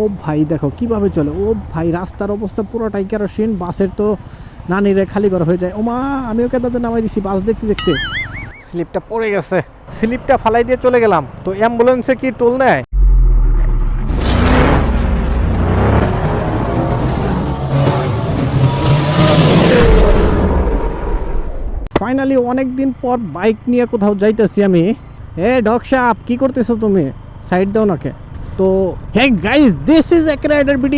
ও ভাই দেখো কীভাবে চলে? ও ভাই রাস্তার অবস্থা পুরোটাই কেরোসিন বাসের তো নানিরে খালি করা হয়ে যায়। ওমা আমিও কেদাতে নামাই দিছি বাস দেখতে দেখতে। স্লিপটা পড়ে গেছে। স্লিপটা ফালাই দিয়ে চলে গেলাম। তো অ্যাম্বুলেন্সে কি টোল নেয়? ফাইনালি অনেক দিন পর বাইক নিয়ে কোথাও যাইতেছি আমি। এ ডগ সাপ কি করতেছো তুমি? সাইড দাও নাকে তো হ্যাঁ গাইস দিস ইজ এক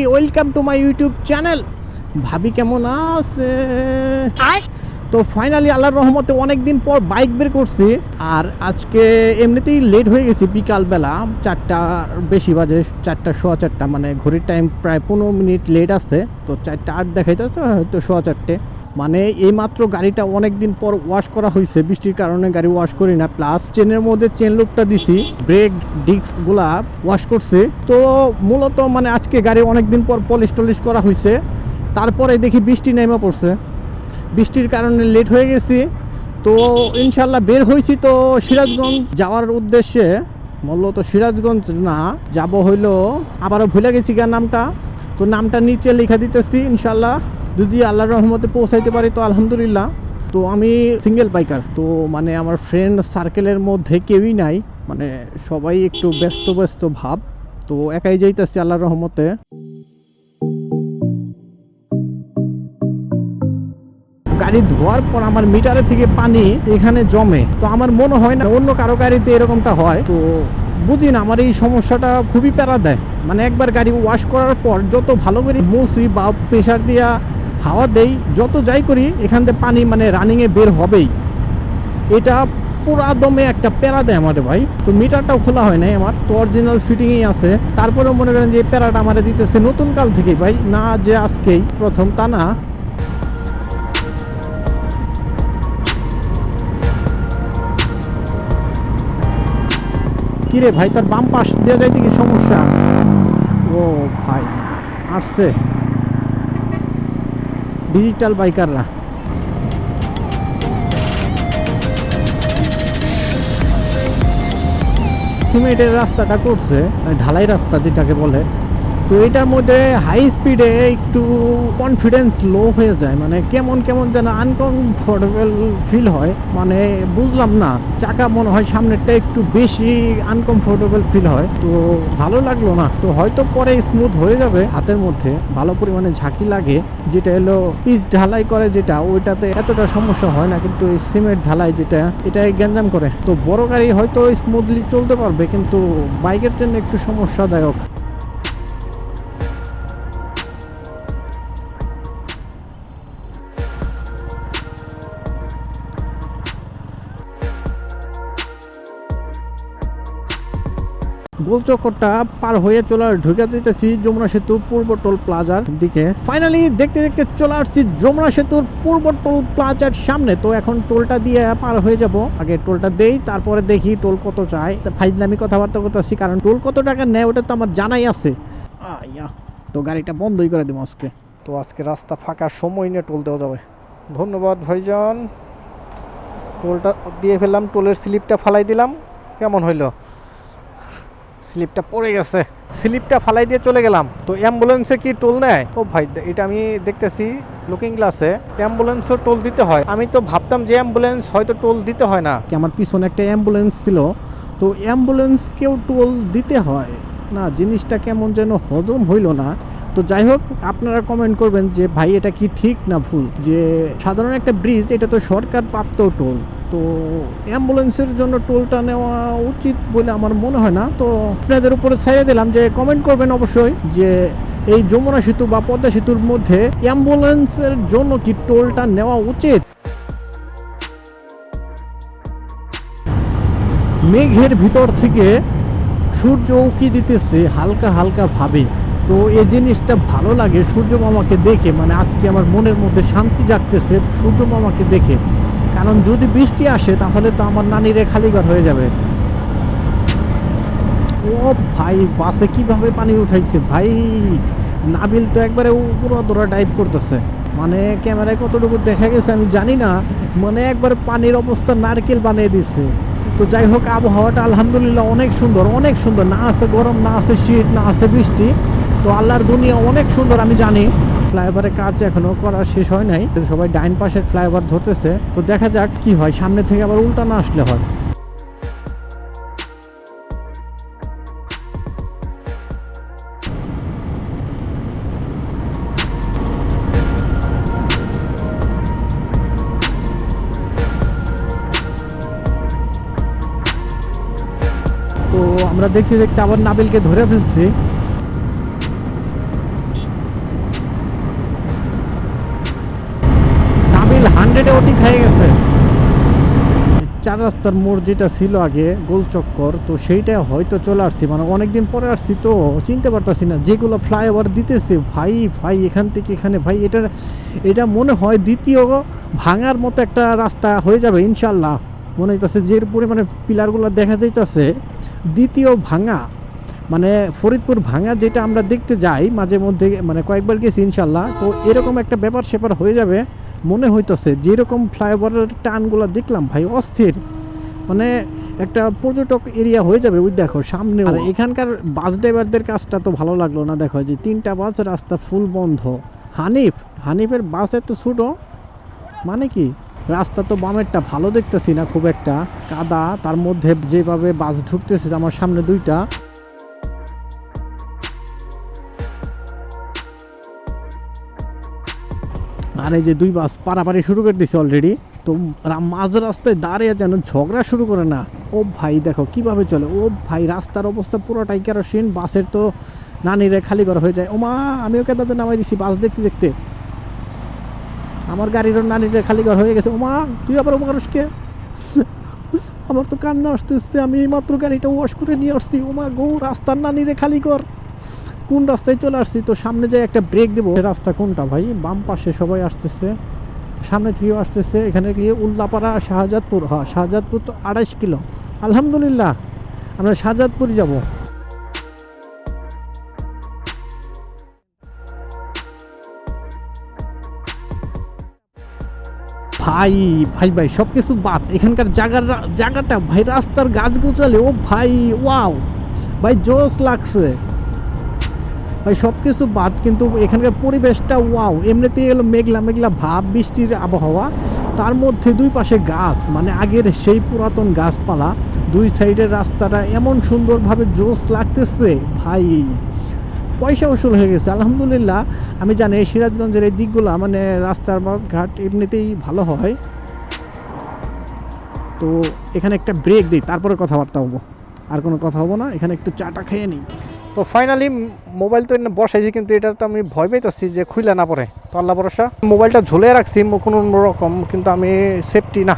welcome to my YouTube channel ভাবি কেমন আছে? তো ফাইনালি আল্লাহর রহমতে অনেক দিন পর বাইক বের করছি। আর আজকে এমনিতেই লেট হয়ে গেছি বিকালবেলা, চারটা বেশি বাজে, চারটা, সোয়া চারটা মানে ঘড়ির টাইম প্রায় পনেরো মিনিট লেট আছে। তো চারটা আট দেখাইতেছে হয়তো সোয়া চারটে। মানে এইমাত্র গাড়িটা অনেক দিন পর ওয়াশ করা হয়েছে বৃষ্টির কারণে গাড়ি ওয়াশ করি না। প্লাস চেনের মধ্যে চেন লুপটা দিছি ব্রেক ডিস্কগুলা ওয়াশ করছি। তো মূলত মানে আজকে গাড়ি অনেক দিন পর পলিশ টলিশ করা হয়েছে তারপরে দেখি বৃষ্টি নেমে পড়ছে। বৃষ্টির কারণে লেট হয়ে গেছি। তো ইনশাল্লাহ বের হয়েছি তো সিরাজগঞ্জ যাওয়ার উদ্দেশ্যে। মূলত সিরাজগঞ্জ না, যাব হইল, আবারও ভুলে গেছি গা নামটা। তো নামটা নিচে লেখা দিতেছি ইনশাল্লাহ যদি আল্লাহর রহমতে পৌঁছাইতে পারি তো আলহামদুলিল্লাহ। তো আমি সিঙ্গেল বাইকার তো মানে আমার ফ্রেন্ড সার্কেলের মধ্যে কেউই নাই। মানে সবাই একটু ব্যস্ত ব্যস্ত ভাব। তো একাই যাইতেছি আল্লাহর রহমতে। গাড়ি ধোয়ার পর আমার মিটারে থেকে পানি এখানে জমে। তো আমার মনে হয় না অন্য কারও গাড়িতে এরকমটা হয়। তো বুঝি না, আমার এই সমস্যাটা খুবই প্যারা দেয়। মানে একবার গাড়ি ওয়াশ করার পর যত ভালো করে মুছি বা প্রেশার দিয়া হাওয়া দেই, যত যাই করি এখান থেকে পানি মানে রানিংয়ে বের হবেই। এটা পুরা দমে একটা প্যারা দেয় আমাদের ভাই। তো মিটারটাও খোলা হয় নাই আমার, তো অরিজিনাল ফিটিংই আছে। তারপরেও মনে করেন যে প্যারাটা আমারে দিতেছে নতুন কাল থেকেই ভাই, না যে আজকেই প্রথম তা না। কিরে ভাই, তার বাম পাশ দিয়ে যাইতে কি সমস্যা? ও ভাই, আসছে। ডিজিটাল বাইকাররা সিমেন্টের রাস্তাটা করছে ঢালাই রাস্তা যেটাকে বলে। তো এটার মধ্যে হাই স্পিডে একটু কনফিডেন্স লো হয়ে যায়। মানে কেমন কেমন যেন আনকমফোর্টেবল ফিল হয়। মানে বুঝলাম না, চাকা মনে হয় সামনেরটা একটু বেশি আনকমফোর্টেবল ফিল হয়। তো ভালো লাগল না। তো হয়তো পরে স্মুথ হয়ে যাবে হাতের মধ্যে। ভালো পরিমাণে ঝাঁকি লাগে। যেটা হলো পিচ ঢালাই করে যেটা, ওইটাতে এতটা সমস্যা হয় না। কিন্তু সিমেন্ট ঢালাই যেটা, এটাই গ্যাঞ্জাম করে। তো বড় গাড়ি হয়তো স্মুথলি চলতে পারবে, কিন্তু বাইকের জন্য একটু সমস্যাদায়ক। গোলচক্করটা পার হয়ে চলে ঢুকে যেতেছি যমুনা সেতু পূর্ব টোল প্লাজার দিকে। ফাইনালি দেখতে দেখতে চলে আসছি যমুনা সেতুর পূর্ব টোল প্লাজার সামনে। তো এখন টোলটা দিয়ে পার হয়ে যাব। আগে টোলটা দেই, তারপরে দেখি টোল কত চাই ফাইজলামি কথাবার্তা করতেছি, কারণ টোল কত টাকা নেয় ওটা তো আমার জানাই আছে। আইয়া তো গাড়িটা বন্ধই করে দেবো আজকে। তো আজকে রাস্তা ফাঁকা, সময় নিয়ে টোল দেওয়া যাবে। ধন্যবাদ ভাইজান। টোলটা দিয়ে ফেললাম, টোলের স্লিপটা ফালাই দিলাম। কেমন হইল? স্লিপটা পড়ে গেছে। স্লিপটা ফালাই দিয়ে চলে গেলাম। তো অ্যাম্বুলেন্সে কি টোল নেয়? ও ভাই এটা আমি দেখতেছি লুকিং গ্লাসে অ্যাম্বুলেন্সও টোল দিতে হয়। আমি তো ভাবতাম যে অ্যাম্বুলেন্স হয়তো টোল দিতে হয় না। আমার পিছনে একটা অ্যাম্বুলেন্স ছিল। তো অ্যাম্বুলেন্সকেও টোল দিতে হয়। না, জিনিসটা কেমন যেন হজম হইল না। তো যাই হোক, আপনারা কমেন্ট করবেন যে ভাই, এটা কি ঠিক না ভুল? যে সাধারণ একটা ব্রিজ এটা তো সরকার প্রাপ্ত টোল তো অ্যাম্বুলেন্সের জন্য টোলটা নেওয়া উচিত বলে আমার মনে হয় না। তো আপনাদের উপরে ছেড়ে দিলাম যে কমেন্ট করবেন অবশ্যই যে এই যমুনা সেতু বা পদ্মা সেতুর মধ্যে অ্যাম্বুলেন্সের জন্য কি টোলটা নেওয়া উচিত? মেঘের ভিতর থেকে সূর্য উকি দিতেছে হালকা হালকা ভাবে। তো এই জিনিসটা ভালো লাগে সূর্য মামাকে দেখে মানে আজকে আমার মনের মধ্যে শান্তি জাগতেছে সূর্য মামাকে দেখে। কারণ যদি বৃষ্টি আসে, তাহলে তো আমার নানিরে খালিঘর হয়ে যাবে। ও ভাই, বাসে কীভাবে পানি উঠাইছে? ভাই, নাবিল তো একবারে পুরো দোরা ডাইভ করতেছে। মানে ক্যামেরায় কতটুকু দেখা গেছে আমি জানি না মানে একবার পানির অবস্থা নারকেল বানিয়ে দিচ্ছে তো যাই হোক, আবহাওয়াটা আলহামদুলিল্লাহ অনেক সুন্দর অনেক সুন্দর। না আছে গরম, না আছে শীত, না আছে বৃষ্টি। তো আল্লাহর দুনিয়া অনেক সুন্দর, আমি জানি। ফ্লাইওভারের কাজ এখনও করা শেষ হয় নাই। সবাই ডাইন পাশের ফ্লাইওভার ধরতেছে। তো দেখা যাক কি হয়। সামনে থেকে আবার উল্টা না আসলে হয়। আমরা দেখতে দেখতে আবার নাবিলকে ধরে ফেলছি। ওটি খেয়ে গেছে। চার রাস্তার মোড় যেটা ছিল আগে, গোল চক্কর, তো সেইটা হয়তো চলে আসছি। মানে অনেকদিন পরে আসছি তো চিনতে পারতাছি না। যেগুলো ফ্লাইওভার দিতেছে, ভাই ভাই, এখান থেকে এখানে, ভাই এটা এটা মনে হয় দ্বিতীয় ভাঙার মতো একটা রাস্তা হয়ে যাবে ইনশাল্লাহ মনে হইতেছে যে পরিমাণে পিলারগুলো দেখা যাইতেছে, দ্বিতীয় ভাঙা মানে ফরিদপুর ভাঙা যেটা আমরা দেখতে যাই, মাঝে মধ্যে মানে কয়েকবার গেছি ইনশাল্লাহ তো এরকম একটা ব্যাপার স্যাপার হয়ে যাবে। মনে হইতেছে, যেরকম ফ্লাইওভারের টানগুলো দেখলাম ভাই, অস্থির। মানে একটা পর্যটক এরিয়া হয়ে যাবে, ওই দেখো সামনে এখানকার বাস ড্রাইভারদের কাজটা তো ভালো লাগল না, দেখো, যে তিনটা বাস, রাস্তা ফুল বন্ধ। হানিফ, হানিফের বাস এত ছোটো মানে কি? রাস্তা তো বামেরটা, ভালো দেখতেছি না খুব একটা। কাদা, তার মধ্যে যেভাবে বাস ঢুকতেছে, আমার সামনে দুইটা। আর এই যে দুই বাস পারাপারি শুরু করে দিছে অলরেডি তো মাঝ রাস্তায় দাঁড়িয়ে যেন ঝগড়া শুরু করে না। ও ভাই, দেখো কীভাবে চলে। ও ভাই, রাস্তার অবস্থা পুরোটাই কেরোসিন, বাসের তো নানিরে খালি ঘর হয়ে যায়। ও মা, আমি ওকে তাদের নামাই দিছি বাস দেখতে দেখতে। আমার গাড়িরও নানিরে খালি ঘর হয়ে গেছে। ও মা, তুই আবার মানুষকে আমার তো কান্না আসতেছে, আমি এই মাত্র গাড়িটা ওয়াশ করে নিয়ে আসছি। ও মা গো, রাস্তার নানিরে খালি কর কোন রাস্তায় চলে আসছি? তো সামনে যাই একটা ব্রেক দেবো রাস্তা কোনটা ভাই? বাম পাশে সবাই আসতেছে, সামনে থেকেও আসতেছে, এখানে গিয়ে উল্লাপাড়া শাহজাদপুর হ্যাঁ শাহজাদপুর তো আড়াইশ কিলো। আলহামদুলিল্লাহ, আমরা শাহজাদপুর যাব। ভাই ভাই ভাই সব কিছু বাদ। এখানকার জায়গার জায়গাটা ভাই, রাস্তার গাছ গোছালে ও ভাই, ওয়াও। ভাই জোস লাগছে। ভাই সব কিছু বাদ, কিন্তু এখানকার পরিবেশটা ওয়াও এমনিতেই এলো মেঘলা মেঘলা ভাব, বৃষ্টির আবহাওয়া। তার মধ্যে দুই পাশে গাছ মানে আগের সেই পুরাতন গাছপালা। দুই সাইডের রাস্তাটা এমন সুন্দরভাবে জোস লাগতেছে, ভাই। পয়সা উসুল হয়ে গেছে, আলহামদুলিল্লাহ। আমি জানি সিরাজগঞ্জের এই দিকগুলো মানে রাস্তার ঘাট এমনিতেই ভালো হয়। তো এখানে একটা ব্রেক দিই, তারপরে কথাবার্তা হব। আর কোনো কথা হব না, এখানে একটু চাটা খেয়ে নিই। তো ফাইনালি মোবাইল তো বসাইছি, কিন্তু এটা তো আমি ভয় পাইতেছি যে খুইলে না পড়ে। তো আল্লাহ ভরসা মোবাইলটা ঝুলে রাখছি কোনো রকম, কিন্তু আমি সেফটি না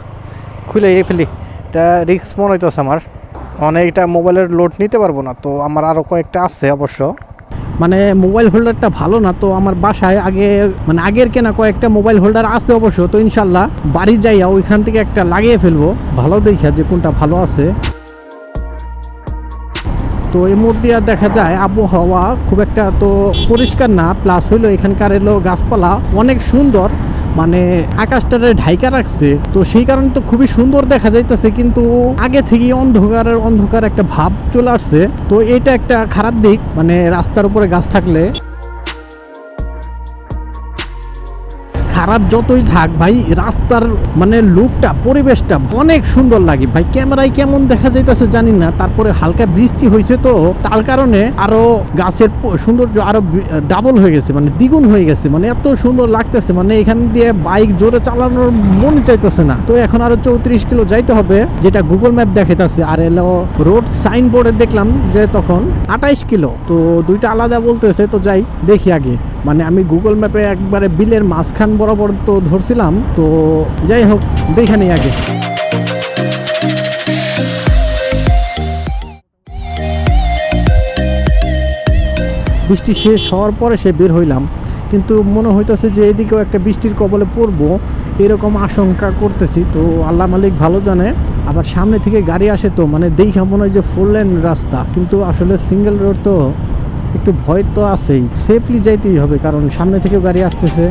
খুলে ফেলি। এটা রিস্ক মনে হইতেছে আমার। মানে এটা মোবাইলের লোড নিতে পারব না, তো আমার আরও কয়েকটা আছে অবশ্য। মানে মোবাইল হোল্ডারটা ভালো না, তো আমার বাসায় আগে মানে আগের কেনা কয়েকটা মোবাইল হোল্ডার আছে অবশ্য, তো ইনশাল্লাহ বাড়ি যাইয়া ওইখান থেকে একটা লাগিয়ে ফেলব। ভালো দেখা যে কোনটা ভালো আছে। তো এর মধ্যে আর দেখা যায় আবহাওয়া খুব একটা তো পরিষ্কার না প্লাস হইল এখানকার এলো গাছপালা অনেক সুন্দর মানে আকাশটারে ঢাইকা রাখছে। তো সেই কারণে তো খুবই সুন্দর দেখা যাইতেছে, কিন্তু আগে থেকেই অন্ধকারের অন্ধকার একটা ভাব চলে আসছে। তো এটা একটা খারাপ দিক মানে রাস্তার উপরে গাছ থাকলে খারাপ যতই থাক ভাই, রাস্তার মানে লুকটা, পরিবেশটা অনেক সুন্দর লাগে ভাই। ক্যামেরায় কেমন দেখা যাইতেছে জানি না, তারপরে হালকা বৃষ্টি হয়েছে তো, তার কারণে আরও গাছের সৌন্দর্য আরও ডাবল হয়ে গেছে মানে দ্বিগুণ হয়ে গেছে মানে এত সুন্দর লাগতেছে মানে এখান দিয়ে বাইক জোরে চালানোর মন চাইতেছে না। তো এখন আরও চৌত্রিশ কিলো যাইতে হবে, যেটা গুগল ম্যাপ দেখাইতেছে, আর এলো রোড সাইন বোর্ডে দেখলাম যে তখন আঠাইশ কিলো। তো দুইটা আলাদা বলতেছে, তো যাই, দেখি আগে। মানে আমি গুগল ম্যাপে একবারে বিলের মাঝখান বরাবর তো ধরছিলাম, তো যাই হোক, দেখে নিই আগে। বৃষ্টি শেষ হওয়ার পরে সে বের হইলাম, কিন্তু মনে হইতেছে যে এদিকেও একটা বৃষ্টির কবলে পড়ব, এরকম আশঙ্কা করতেছি। তো আল্লাহ মালিক ভালো জানে, আবার সামনে থেকে গাড়ি আসে তো মানে দেখা মনে হয় যে ফোর লেন রাস্তা, কিন্তু আসলে সিঙ্গেল রোড তো একটু ভয় তো আছেই। সেফলি যাইতেই হবে, কারণ সামনে থেকেও গাড়ি আসতেছে।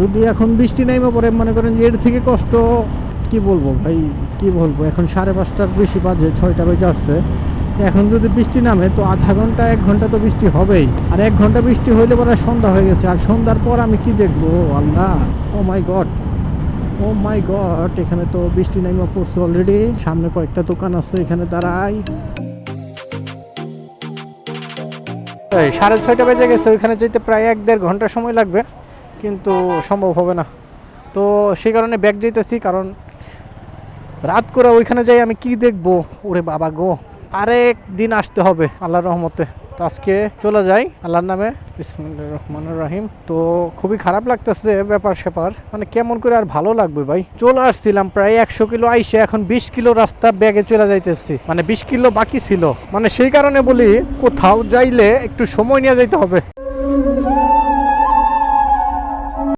যদি এখন বৃষ্টি নাইমে পরে, মনে করেন যে এর থেকে কষ্ট, কি বলব ভাই, কি বলব? এখন সাড়ে পাঁচটার বেশি বাজে, ছয়টা বেজে আসছে। এখন যদি বৃষ্টি নামে, তো আধা ঘণ্টা, এক ঘণ্টা তো বৃষ্টি হবেই। আর এক ঘণ্টা বৃষ্টি হইলে পরে সন্ধ্যা হয়ে গেছে। আর সন্ধ্যার পর আমি কি দেখব? আল্লাহ। ও মাই গড। ও মাই গড, এখানে তো বৃষ্টি নাইমা পড়ছে অলরেডি সামনে কয়েকটা দোকান আছে, এখানে দাঁড়াই। সাড়ে ছয়টা বেজে গেছে, ওইখানে যেতে প্রায় এক দেড় ঘণ্টা সময় লাগবে। কিন্তু সম্ভব হবে না। তো সেই কারণে ব্যাগ যেতেছি কারণ রাত করে ওইখানে যাই আমি কি দেখব? ওরে বাবা গো। আরেক দিন আসতে হবে আল্লাহর রহমতে। তো আজকে চলে যাই আল্লাহর নামে। বিসমুল্লাহ রহমান রাহিম। তো খুবই খারাপ লাগতেছে ব্যাপার স্যাপার। মানে কেমন করে আর ভালো লাগবে ভাই? চলে আসছিলাম প্রায় একশো কিলো আইসে এখন বিশ কিলো রাস্তা ব্যাগে চলে যাইতেছি। মানে বিশ কিলো বাকি ছিল। মানে সেই কারণে বলি কোথাও যাইলে একটু সময় নিয়ে যাইতে হবে।